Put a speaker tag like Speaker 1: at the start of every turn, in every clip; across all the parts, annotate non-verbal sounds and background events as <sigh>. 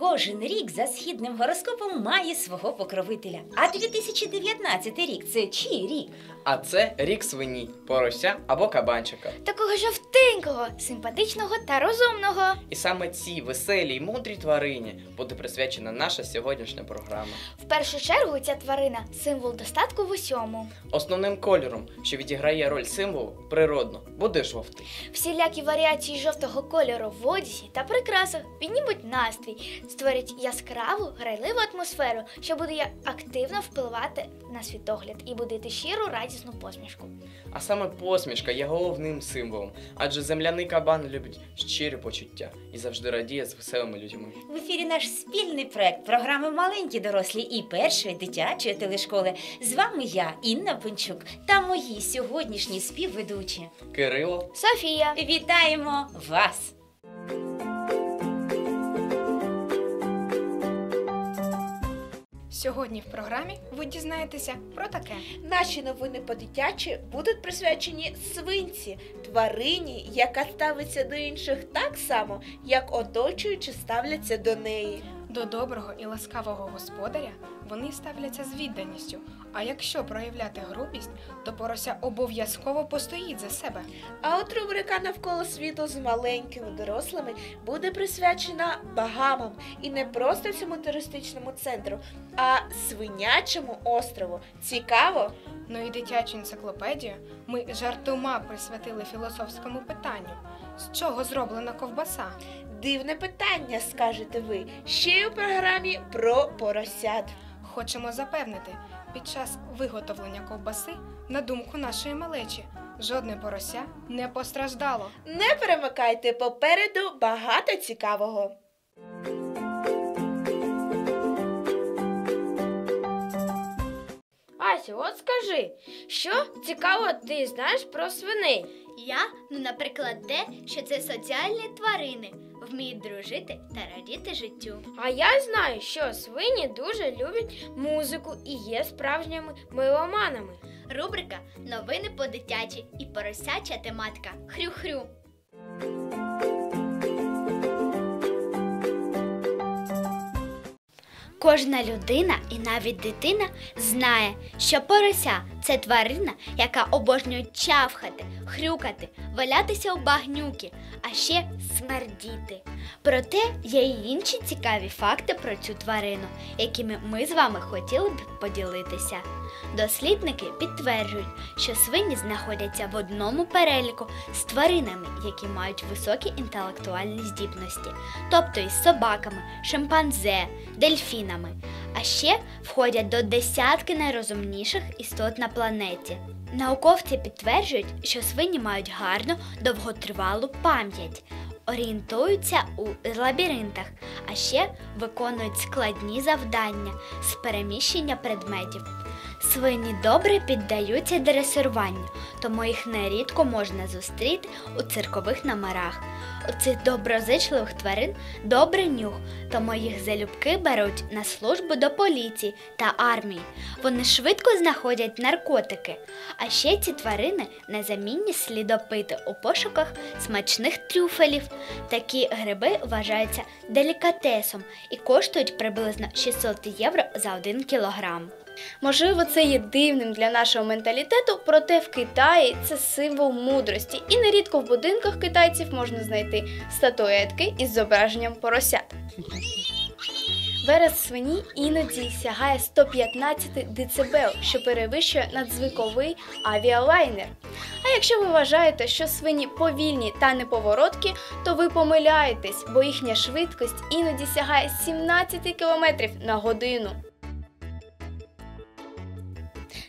Speaker 1: Кожен рік за східним гороскопом має свого покровителя. А 2019 рік це чий рік?
Speaker 2: А це рік свині, порося або кабанчика.
Speaker 3: Такого жовтенького, симпатичного та розумного.
Speaker 2: І саме цій веселій й мудрій тварині буде присвячена наша сьогоднішня програма.
Speaker 3: В першу чергу ця тварина символ достатку в усьому.
Speaker 2: Основним кольором, що відіграє роль символу, природно, буде жовтий.
Speaker 3: Всілякі варіації жовтого кольору в одязі та прикрасах піднімуть настрій, створять яскраву, грайливу атмосферу, що буде активно впливати на світогляд і будити щиру радісну посмішку.
Speaker 2: А саме посмішка є головним символом, адже земляний кабан любить щирі почуття і завжди радіє з веселими людьми.
Speaker 1: В ефірі наш спільний проект програми Маленькі дорослі і першої дитячої телешколи. З вами я, Інна Пенчук, та мої сьогоднішні співведучі.
Speaker 2: Кирило,
Speaker 3: Софія,
Speaker 1: Вітаємо вас!
Speaker 4: Сьогодні в програмі ви дізнаєтеся про таке.
Speaker 5: Наші новини по-дитячі будуть присвячені свинці, тварині, яка ставиться до інших так само, як оточуючи ставляться до неї.
Speaker 4: До доброго і ласкавого господаря вони ставляться з відданістю. А якщо проявляти грубість, то порося обов'язково постоїть за себе.
Speaker 5: А от рубрика навколо світу з маленькими дорослими буде присвячена багамам і не просто цьому туристичному центру, а свинячому острову. Цікаво?
Speaker 4: Ну і дитячу енциклопедію ми жартома присвятили філософському питанню: з чого зроблена ковбаса?
Speaker 5: Дивне питання, скажете ви. Ще й у програмі про поросят.
Speaker 4: Хочемо запевнити, під час виготовлення ковбаси, на думку нашої малечі, жодне порося не постраждало.
Speaker 5: Не перемикайте попереду багато цікавого.
Speaker 6: Асю, от скажи, що цікаво ти знаєш про свиней?
Speaker 3: я, ну, наприклад, те, що це соціальні тварини, вміють дружити та радіти життю.
Speaker 6: А я знаю, що свині дуже люблять музику і є справжніми меломанами.
Speaker 3: Рубрика Новини по дитячі і поросяча тематика Хрю-хрю. Кожна людина і навіть дитина знає, що порося це тварина, яка обожнює чавхати, хрюкати, валятися у багнюки, а ще смердіти. Проте є й інші цікаві факти про цю тварину, якими ми з вами хотіли б поділитися. Дослідники підтверджують, що свині знаходяться в одному переліку з тваринами, які мають високі інтелектуальні здібності, тобто із собаками, шимпанзе, дельфінами, а ще входять до десятки найрозумніших істот на планеті. Науковці підтверджують, що свині мають гарну довготривалу пам'ять, орієнтуються у лабіринтах, а ще виконують складні завдання з переміщення предметів. Свині добре піддаються дресируванню, тому їх нерідко можна зустріти у циркових номерах. У цих доброзичливих тварин добрий нюх, тому їх залюбки беруть на службу до поліції та армії. Вони швидко знаходять наркотики. А ще ці тварини незамінні слідопити у пошуках смачних трюфелів. Такі гриби вважаються делікатесом і коштують приблизно 600 євро за 1 кілограм.
Speaker 7: Можливо, це є дивним для нашого менталітету, проте в Китаї це символ мудрості, і нерідко в будинках китайців можна знайти статуетки із зображенням поросят. Верес свині іноді сягає 115 дБ, що перевищує надзвиковий авіалайнер. А якщо ви вважаєте, що свині повільні та неповороткі, то ви помиляєтесь, бо їхня швидкість іноді сягає 17 км на годину.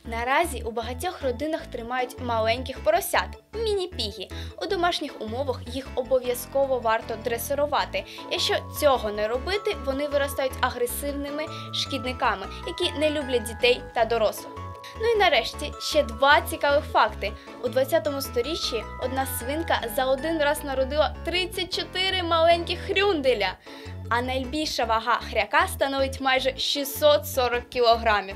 Speaker 7: Наразі у багатьох родинах тримають маленьких поросят міні-пігі. У домашніх умовах їх обов'язково варто дресирувати. Якщо цього не робити, вони виростають агресивними шкідниками, які не люблять дітей та дорослих. Ну і нарешті ще два цікавих факти. У 20-му сторіччі одна свинка за один раз народила 34 маленьких хрюнделя, а найбільша вага хряка становить майже 640 кілограмів.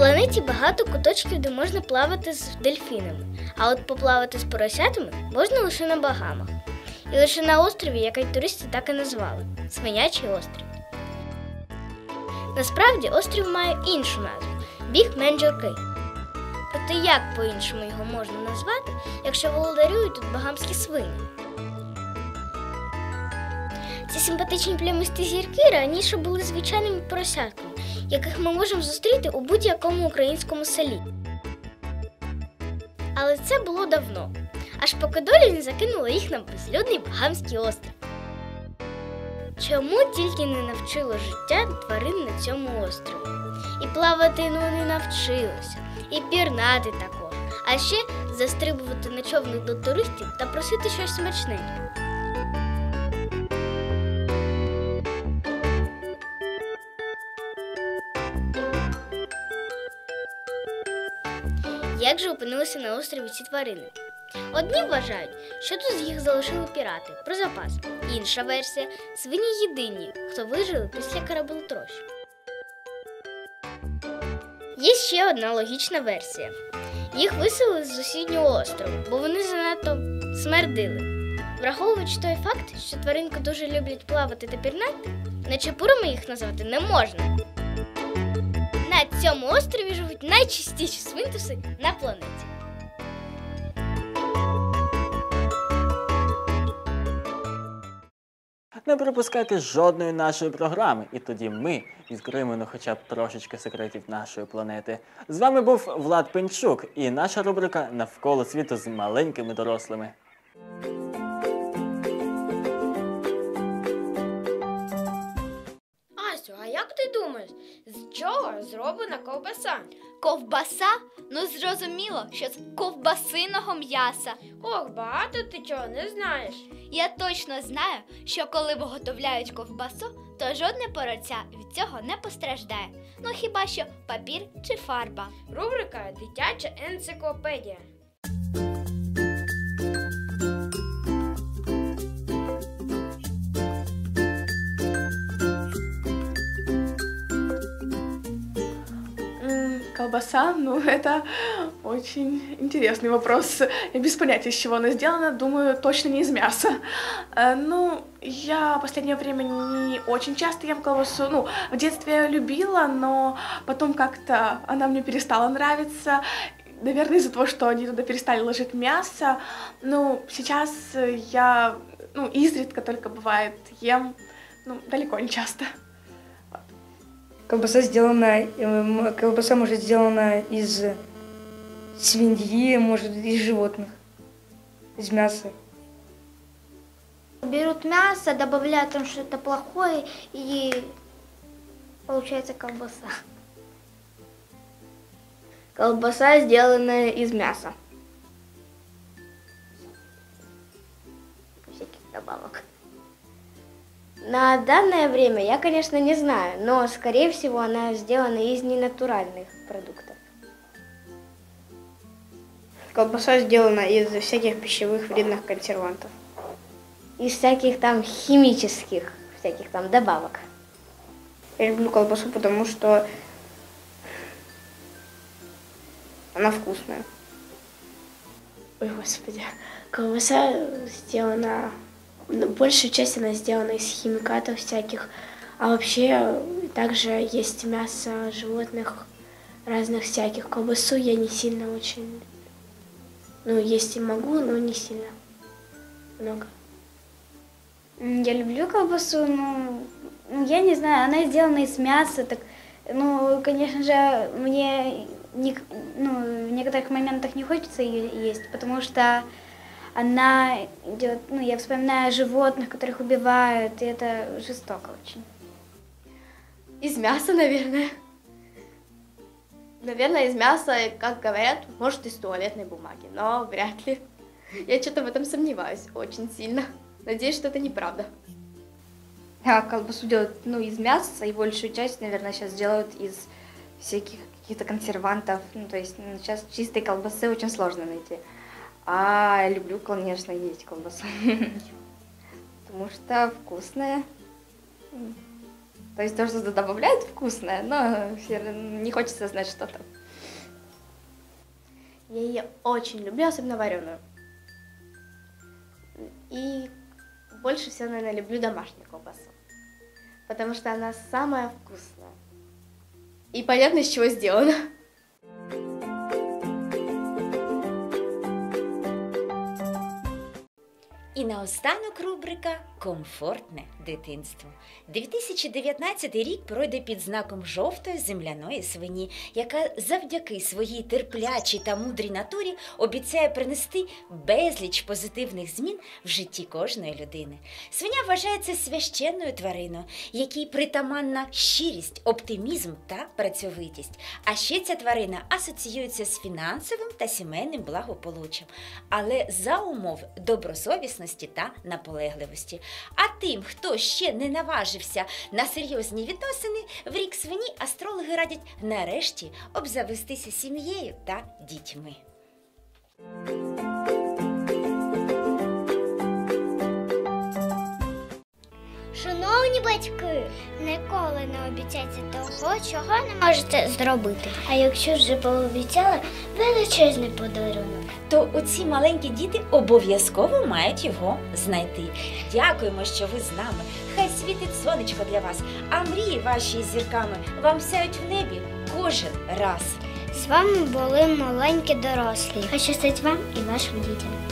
Speaker 8: Планеті багато куточків, де можна плавати з дельфінами, а от поплавати з поросятами можна лише на Багамах. І лише на острові, який туристи так і назвали Свинячий острів. Насправді острів має іншу назву Біг Менджор Кей. Проте як по-іншому його можна назвати, якщо володарюють тут багамські свині? Ці симпатичні плямисті зірки раніше були звичайними поросятками, яких ми можемо зустріти у будь-якому українському селі. Але це було давно, аж поки доля не закинула їх на безлюдний Багамський острів. Чому тільки не навчило життя тварин на цьому острові? І плавати ну не навчилося, і пірнати також, а ще застрибувати на човник до туристів та просити щось смачненьке. Як же опинилися на острові ці тварини? Одні вважають, що тут їх залишили пірати про запас. Інша версія свині єдині, хто вижили після кораблетрощу. Є ще одна логічна версія. Їх виселили з сусіднього острову, бо вони занадто смердили. Враховуючи той факт, що тваринки дуже люблять плавати та пірнати, нечепурами їх назвати не можна. На цьому острові живуть найчистіші свинтуси на планеті.
Speaker 9: Не пропускайте жодної нашої програми, і тоді ми відкриємо ну, хоча б трошечки секретів нашої планети. З вами був Влад Пенчук і наша рубрика Навколо світу з маленькими дорослими.
Speaker 6: Асю, а як ти думаєш, чого зроблена ковбаса?
Speaker 3: Ковбаса? Ну зрозуміло, що з ковбасиного м'яса.
Speaker 6: Ох, багато ти чого не знаєш.
Speaker 3: Я точно знаю, що коли виготовляють ковбасу, то жодне пороця від цього не постраждає. Ну хіба що папір чи фарба.
Speaker 6: Рубрика Дитяча енциклопедія.
Speaker 7: Колбаса, ну <laughs> это очень интересный вопрос. Я без понятия, из чего она сделана. Думаю, точно не из мяса. Э, Ну, я в последнее время не очень часто ем колбасу. Ну, в детстве я любила, но потом как-то она мне перестала нравиться. Наверное, из-за того, что они туда перестали ложить мясо. Ну, сейчас я, ну, изредка только бывает ем, ну, далеко не часто.
Speaker 10: Колбаса сделана, э, колбаса может сделана из свиньи, может из животных, из мяса.
Speaker 8: Берут мясо, добавляют там что-то плохое и получается колбаса.
Speaker 10: Колбаса сделана из мяса.
Speaker 8: Всяких добавок. На данное время я, конечно, не знаю, но, скорее всего, она сделана из ненатуральных продуктов.
Speaker 10: Колбаса сделана из всяких пищевых вредных консервантов.
Speaker 8: Из всяких там химических, всяких там добавок.
Speaker 10: Я люблю колбасу, потому что она вкусная.
Speaker 11: Ой, господи. Колбаса сделана... ну, Большая часть она сделана из химикатов всяких. А вообще также есть мясо животных разных всяких. Колбасу я не сильно очень... Ну, есть и могу, но не сильно много.
Speaker 8: Я люблю колбасу, но ну, я не знаю, она сделана из мяса, так, ну, конечно же, мне не- ну, в некоторых моментах не хочется ее есть, потому что она идет, ну, я вспоминаю животных, которых убивают, и это жестоко очень.
Speaker 11: Из мяса, наверное. Наверное, из мяса, как говорят, может, из туалетной бумаги, но вряд ли. Я что-то в этом сомневаюсь очень сильно. Надеюсь, что это неправда.
Speaker 12: А колбасу делают, ну, из мяса, и большую часть, наверное, сейчас делают из всяких каких-то консервантов. Ну, то есть ну, сейчас чистой колбасы очень сложно найти. А люблю, конечно, есть колбасу. <laughs> Потому что вкусная. То есть то, что добавляют, вкусное, но не хочется знать, что там.
Speaker 11: Я ее очень люблю, особенно вареную. И больше всего, наверное, люблю домашнюю колбасу. Потому что она самая вкусная. И понятно, из чего сделана.
Speaker 1: І наостанок рубрика Комфортне дитинство. 2019 рік пройде під знаком жовтої земляної свині, яка завдяки своїй терплячій та мудрій натурі обіцяє принести безліч позитивних змін в житті кожної людини. Свиня вважається священною твариною, якій притаманна щирість, оптимізм та працьовитість. А ще ця тварина асоціюється з фінансовим та сімейним благополуччям, але за умов добросовісності та наполегливості. А тим, хто ще не наважився на серйозні відносини, в рік свині астрологи радять нарешті обзавестися сім'єю та дітьми.
Speaker 13: Шановні батьки, ніколи не обіцяйте того, чого не можете зробити. А якщо вже пообіцяли, величезний подарунок.
Speaker 1: То оці маленькі діти обов'язково мають його знайти. Дякуємо, що ви з нами. Хай світить сонечко для вас, а мрії ваші зірками вам сяють в небі кожен раз.
Speaker 13: З вами були маленькі дорослі. Хай щастить вам і вашим дітям.